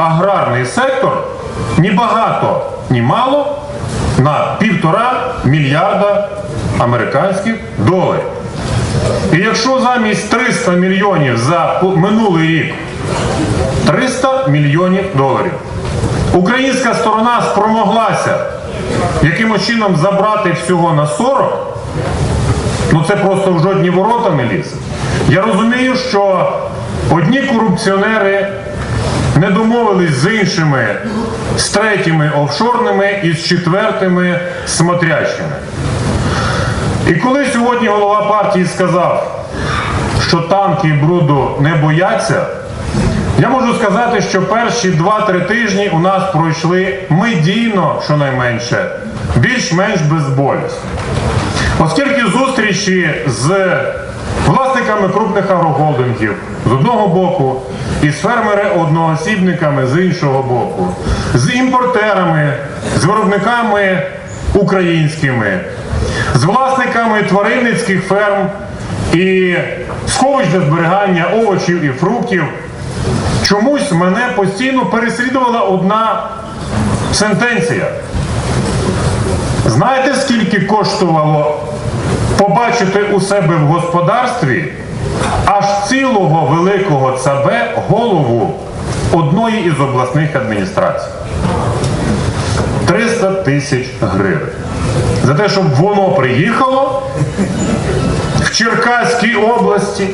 аграрний сектор ні багато, ні мало на півтора мільярда американських доларів. І якщо замість 300 мільйонів за минулий рік 300 мільйонів доларів. Українська сторона спромоглася якимось чином забрати всього на 40, ну це просто в жодні ворота не лізе. Я розумію, що одні корупціонери не домовились з іншими, з третіми офшорними і з четвертими смотрящими. І коли сьогодні голова партії сказав, що танки бруду не бояться, я можу сказати, що перші 2-3 тижні у нас пройшли медійно, щонайменше, більш-менш безболісно. Оскільки зустрічі з власниками крупних агрохолдингів з одного боку і з фермери одноосібниками з іншого боку, з імпортерами, з виробниками українськими, з власниками тваринницьких ферм і сховищ для зберігання овочів і фруктів, чомусь мене постійно переслідувала одна сентенція. Знаєте, скільки коштувало побачити у себе в господарстві аж цілого великого ЦБ голову одної із обласних адміністрацій? 300 тисяч гривень. За те, щоб воно приїхало в Черкаській області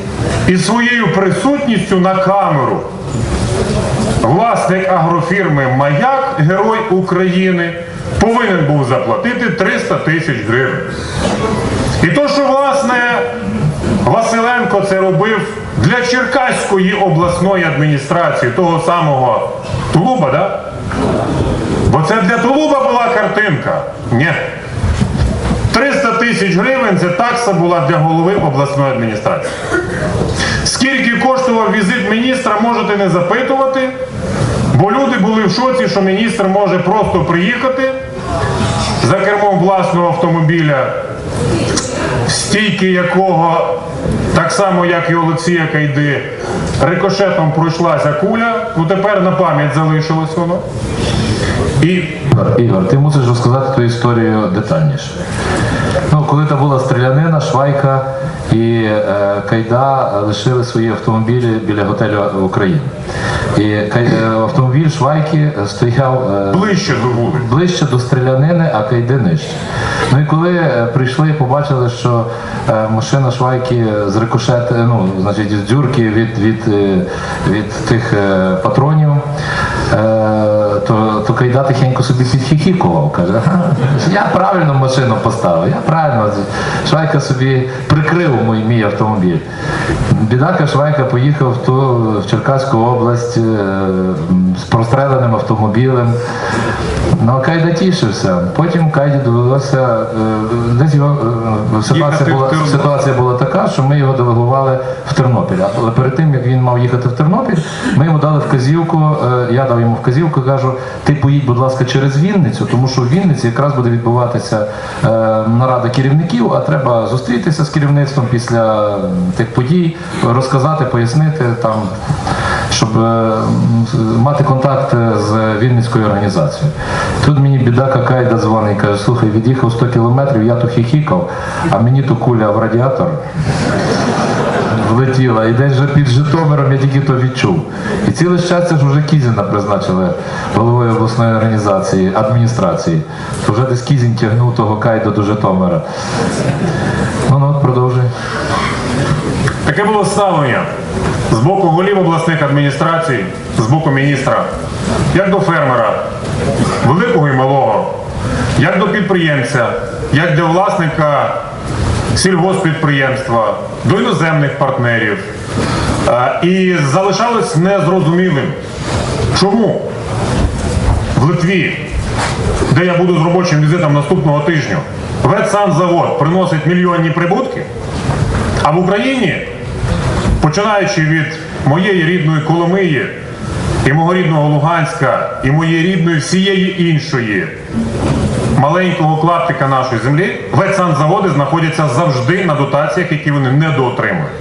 і своєю присутністю на камеру власник агрофірми Маяк, Герой України, повинен був заплатити 300 тисяч гривень. І то, що власне Василенко це робив для Черкаської обласної адміністрації, того самого Тулуба, да? Бо це для Тулуба була картинка. Ні. 300 тисяч гривень це такса була для голови обласної адміністрації. Скільки коштував візит міністра, можете не запитувати, бо люди були в шоці, що міністр може просто приїхати за кермом власного автомобіля, стійки якого, так само як і Олексія Кайди, рикошетом пройшлася куля, ну тепер на пам'ять залишилось воно. І Ігор, ти мусиш розказати ту історію детальніше. Ну, коли там була стрілянина, Швайка і е, Кайда лишили свої автомобілі біля готелю України. І е, автомобіль Швайки стояв е, ближче до ближче до стрілянини, а Кайди нижче. Ну і коли прийшли і побачили, що машина Швайки з рикошет, ну, значить, з дзюрки від, від, від тих патронів, то, то Кайда тихенько собі підхихікував. Каже, я правильно машину поставив, я правильно. Швайка собі прикрив мій, мій автомобіль. Бідака Швайка поїхав в, ту, в Черкаську область е, з простреленим автомобілем. Ну, Кайда тішився. Потім Кайді довелося е, десь його е, ситуація була, ситуація була така, що ми його делегували в Тернопіль. Але перед тим як він мав їхати в Тернопіль, ми йому дали вказівку. е, Я дав йому вказівку, кажу, ти поїдь, будь ласка, через Вінницю, тому що в Вінниці якраз буде відбуватися е, нарада керівників, а треба зустрітися з керівництвом після тих подій, розказати, пояснити там. Щоб е, мати контакт з Вінницькою організацією. Тут мені біда какая дзвонить каже, слухай, від'їхав 100 кілометрів, я то хіхікав, а мені то куля в радіатор влетіла. І десь вже під Житомиром я тільки то відчув. І ціле щастя ж вже Кізіна призначили головою обласної організації, адміністрації. Вже десь Кізін тягнув того Кайда до Житомира. Ну ну, продовжуй. Таке було ставлення з боку голів обласних адміністрацій, з боку міністра, як до фермера, великого і малого, як до підприємця, як до власника сільгоспідприємства, до іноземних партнерів. Е, І залишалось незрозумілим. Чому в Литві, де я буду з робочим візитом наступного тижня, ветсанзавод приносить мільйонні прибутки, а в Україні, починаючи від моєї рідної Коломиї і мого рідного Луганська, і моєї рідної всієї іншої маленького клаптика нашої землі, ветсанзаводи знаходяться завжди на дотаціях, які вони недоотримують.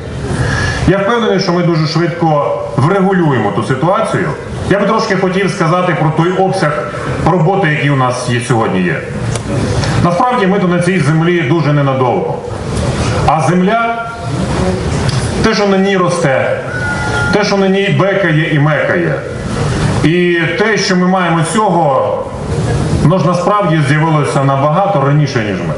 Я впевнений, що ми дуже швидко врегулюємо ту ситуацію. Я би трошки хотів сказати про той обсяг роботи, який у нас є сьогодні є. Насправді ми тут на цій землі дуже ненадовго. А земля, те, що на ній росте, те, що на ній бекає і мекає, і те, що ми маємо цього, воно ж насправді з'явилося набагато раніше, ніж ми.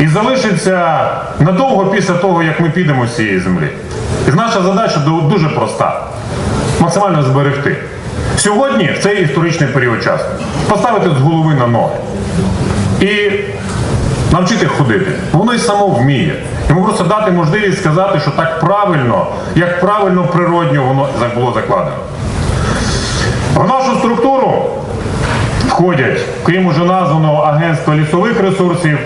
І залишиться надовго після того, як ми підемо з цієї землі. І наша задача дуже проста: максимально зберегти. Сьогодні, в цей історичний період часу, поставити з голови на ноги і навчити ходити. Воно й само вміє. Йому просто дати можливість сказати, що так правильно, як правильно природньо воно було закладено. В нашу структуру входять, крім уже названого Агентства лісових ресурсів,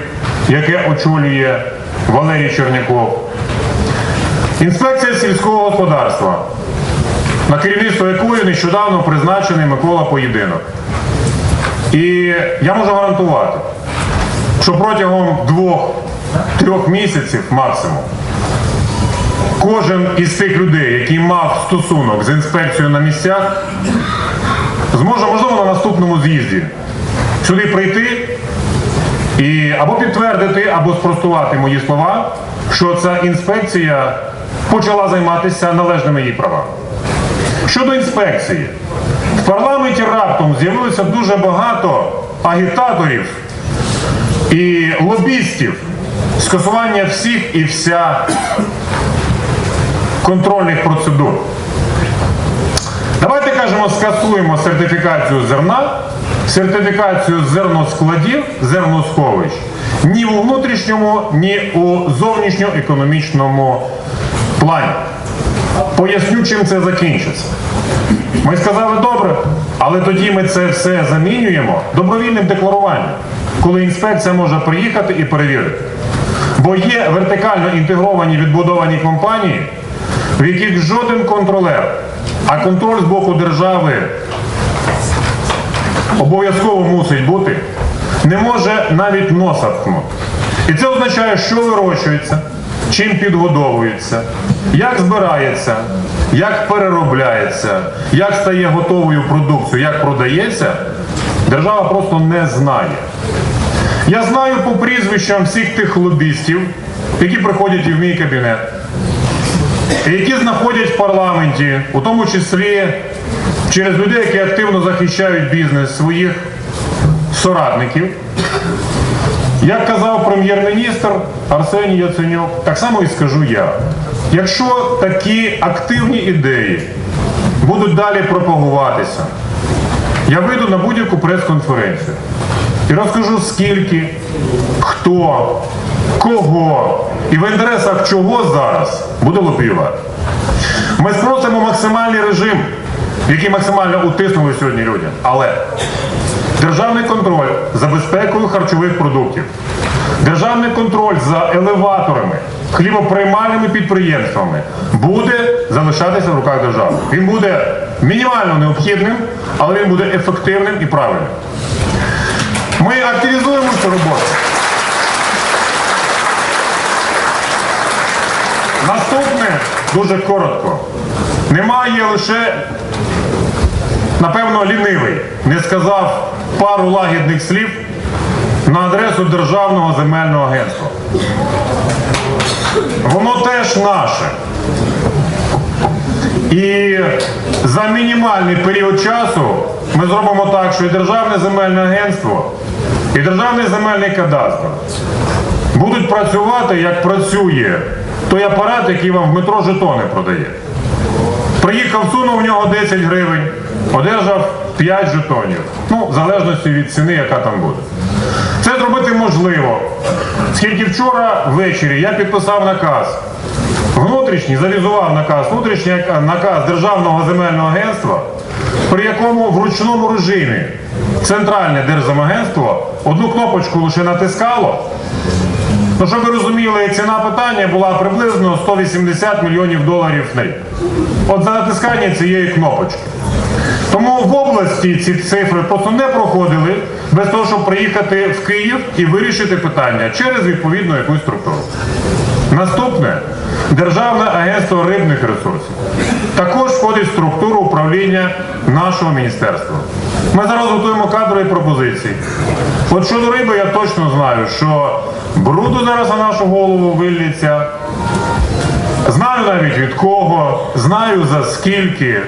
яке очолює Валерій Черняков, інспекція сільського господарства, на керівництво якої нещодавно призначений Микола Поєдинок. І я можу гарантувати, що протягом двох-трьох місяців максимум кожен із тих людей, який мав стосунок з інспекцією на місцях, зможе, можливо, на наступному з'їзді сюди прийти і або підтвердити, або спростувати мої слова, що ця інспекція почала займатися належними їй правами. Щодо інспекції, в парламенті раптом з'явилося дуже багато агітаторів і лобістів скасування всіх і вся контрольних процедур. Давайте кажемо, скасуємо сертифікацію зерна, сертифікацію зерноскладів, зерносховищ ні у внутрішньому, ні у зовнішньоекономічному плані. Поясню, чим це закінчиться. Ми сказали добре, але тоді ми це все замінюємо добровільним декларуванням, коли інспекція може приїхати і перевірити. Бо є вертикально інтегровані відбудовані компанії, в яких жоден контролер, а контроль з боку держави обов'язково мусить бути, не може навіть носа ткнути. І це означає, що вирощується, чим підгодовується, як збирається, як переробляється, як стає готовою продукцією, як продається, держава просто не знає. Я знаю по прізвищам всіх тих лобістів, які приходять і в мій кабінет, які знаходять в парламенті, у тому числі через людей, які активно захищають бізнес своїх соратників. Як казав прем'єр-міністр Арсеній Яценюк, так само і скажу я. Якщо такі активні ідеї будуть далі пропагуватися, я вийду на будь-яку прес-конференцію і розкажу скільки, хто, кого і в інтересах чого зараз буде лобіювати. Ми спросимо максимальний режим, який максимально утиснули сьогодні людям. Але державний контроль за безпекою харчових продуктів, державний контроль за елеваторами, хлібоприймальними підприємствами буде залишатися в руках держави. Він буде мінімально необхідним, але він буде ефективним і правильним. Ми активізуємо цю роботу. Наступне дуже коротко. Немає лише, напевно, лінивий. Не сказав пару лагідних слів на адресу Державного земельного агентства. Воно теж наше. І за мінімальний період часу ми зробимо так, що і Державне земельне агентство, і Державний земельний кадастр будуть працювати, як працює той апарат, який вам в метро жетони продає. Приїхав, сунув в нього 10 гривень, одержав 5 жетонів. Ну, в залежності від ціни, яка там буде. Це зробити можливо. Скільки вчора ввечері я підписав наказ. Внутрішній завізував наказ, внутрішній наказ Державного земельного агентства, при якому в ручному режимі центральне держземагентство одну кнопочку лише натискало. Ну, щоб ви розуміли, ціна питання була приблизно 180 мільйонів доларів на рік. От за натискання цієї кнопочки. Тому в області ці цифри просто не проходили без того, щоб приїхати в Київ і вирішити питання через відповідну якусь структуру. Наступне Державне агентство рибних ресурсів. Також входить в структуру управління нашого міністерства. Ми зараз готуємо кадрові пропозиції. От щодо риби, я точно знаю, що бруду зараз на нашу голову виллється. Знаю навіть від кого, знаю за скільки.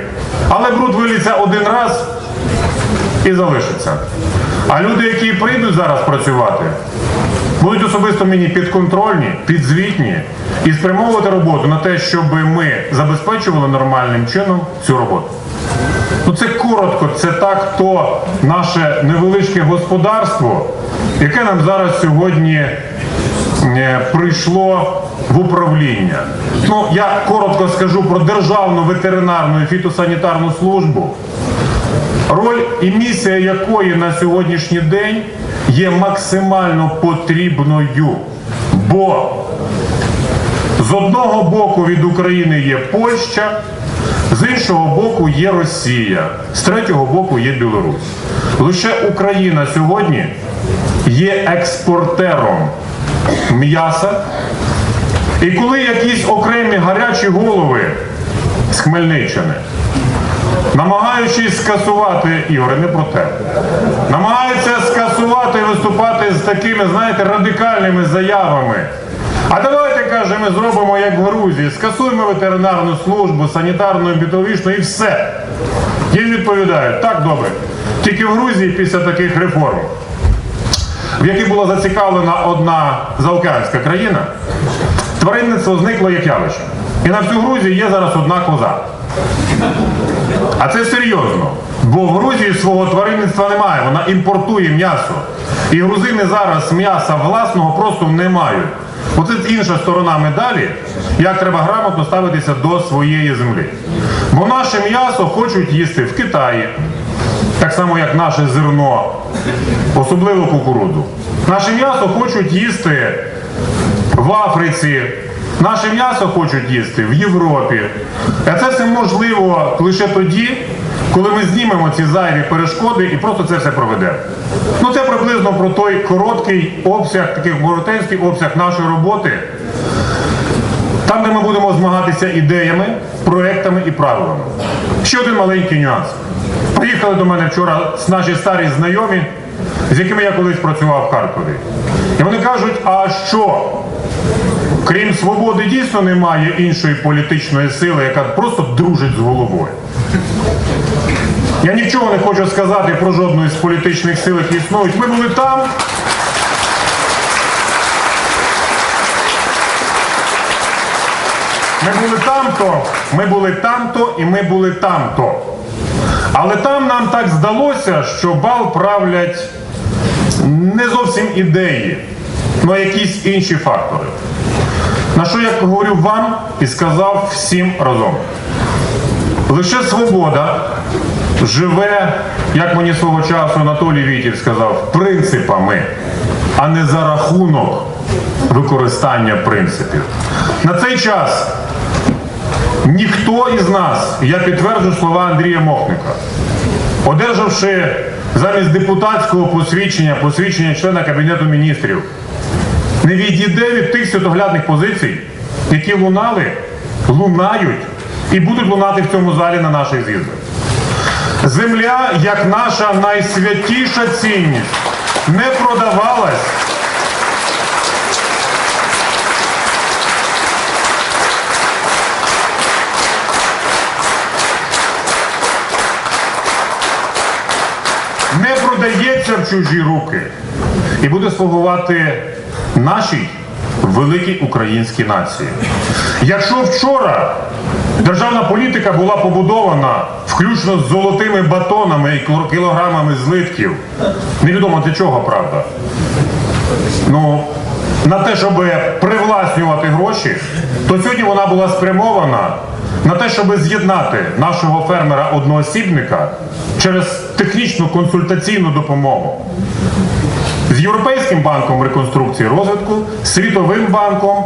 Але бруд виліться один раз і залишиться. А люди, які прийдуть зараз працювати, будуть особисто мені підконтрольні, підзвітні і спрямовувати роботу на те, щоб ми забезпечували нормальним чином цю роботу. Ну це коротко, це так, то наше невеличке господарство, яке нам зараз сьогодні е, прийшло в управління. Ну, я коротко скажу про Державну ветеринарну і фітосанітарну службу, роль і місія якої на сьогоднішній день є максимально потрібною. Бо з одного боку від України є Польща, з іншого боку є Росія, з третього боку є Білорусь. Лише Україна сьогодні є експортером м'яса. І коли якісь окремі гарячі голови з Хмельниччини, намагаючись скасувати Ігоре, не про те, намагаються скасувати і виступати з такими, знаєте, радикальними заявами. А давайте, каже, ми зробимо як в Грузії, скасуємо ветеринарну службу, санітарну, біологічну і все. Їм відповідають, так добре. Тільки в Грузії після таких реформ, в яких була зацікавлена одна заокеанська країна, тваринництво зникло як явище. І на всю Грузію є зараз одна коза. А це серйозно. Бо в Грузії свого тваринництва немає, вона імпортує м'ясо. І грузини зараз м'яса власного просто не мають. Оце інша сторона медалі, як треба грамотно ставитися до своєї землі. Бо наше м'ясо хочуть їсти в Китаї, так само як наше зерно, особливо кукурудзу. Наше м'ясо хочуть їсти в Африці. Наше м'ясо хочуть їсти в Європі. А це все можливо лише тоді, коли ми знімемо ці зайві перешкоди і просто це все проведемо. Ну це приблизно про той короткий обсяг, такий коротенький обсяг нашої роботи, там, де ми будемо змагатися ідеями, проектами і правилами. Ще один маленький нюанс. Приїхали до мене вчора наші старі знайомі, з якими я колись працював в Харкові. І вони кажуть, а що? Крім свободи, дійсно немає іншої політичної сили, яка просто дружить з головою. Я нічого не хочу сказати про жодну з політичних сил, які існують. Ми були там. Ми були там-то, ми були там-то і ми були там-то. Але там нам так здалося, що бал правлять не зовсім ідеї, але якісь інші фактори. На що я говорю вам і сказав всім разом. Лише свобода живе, як мені свого часу Анатолій Вітів сказав, принципами, а не за рахунок використання принципів. На цей час ніхто із нас, я підтверджу слова Андрія Мохника, одержавши замість депутатського посвідчення, посвідчення члена Кабінету міністрів, не відійде від тих світоглядних позицій, які лунали, лунають і будуть лунати в цьому залі на наших з'їздах. Земля, як наша найсвятіша цінність, не продавалась. Не продається в чужі руки і буде слугувати нашій великій українській нації. Якщо вчора державна політика була побудована включно з золотими батонами і кілограмами злитків, невідомо для чого, правда. Ну, на те, щоб привласнювати гроші, то сьогодні вона була спрямована на те, щоб з'єднати нашого фермера одноосібника через технічну консультаційну допомогу з Європейським банком реконструкції розвитку, Світовим банком,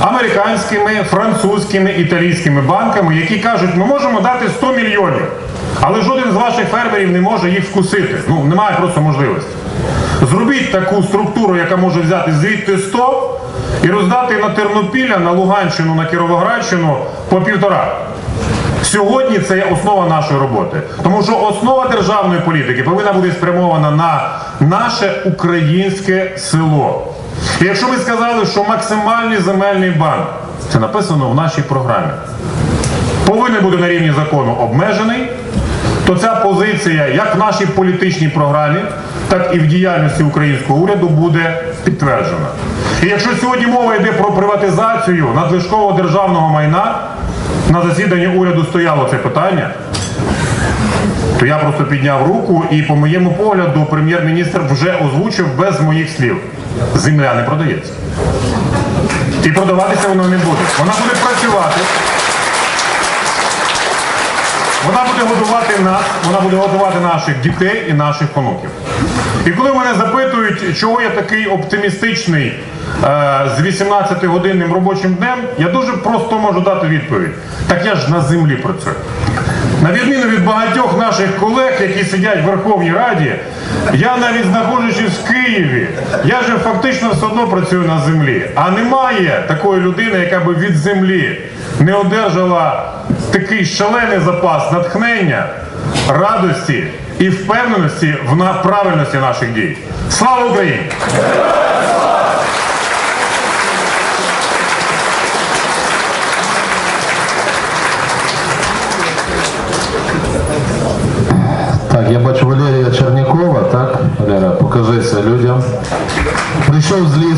американськими, французькими, італійськими банками, які кажуть, ми можемо дати 100 мільйонів, але жоден з ваших фермерів не може їх вкусити. Ну, немає просто можливості. Зробіть таку структуру, яка може взяти звідти 100, і роздати на Тернопілля, на Луганщину, на Кіровоградщину по півтора. Сьогодні це є основа нашої роботи. Тому що основа державної політики повинна бути спрямована на наше українське село. І якщо ви сказали, що максимальний земельний банк, це написано в нашій програмі, повинен бути на рівні закону обмежений, то ця позиція як в нашій політичній програмі, так і в діяльності українського уряду буде підтверджена. І якщо сьогодні мова йде про приватизацію надлишкового державного майна, на засіданні уряду стояло це питання, то я просто підняв руку і, по моєму погляду, прем'єр-міністр вже озвучив без моїх слів. Земля не продається. І продаватися воно не буде. Вона буде працювати. Вона буде годувати нас, вона буде годувати наших дітей і наших онуків. І коли мене запитують, чого я такий оптимістичний е, з 18-годинним робочим днем, я дуже просто можу дати відповідь. Так я ж на землі працюю. На відміну від багатьох наших колег, які сидять в Верховній Раді, я навіть знаходячись в Києві, я же фактично все одно працюю на землі. А немає такої людини, яка би від землі не одержала такий шалений запас натхнення, радості і впевненості в правильності наших дій. Слава Україні! Я бачу Валерія Чернякова, так? Валера, покажися людям. Прийшов з лісу.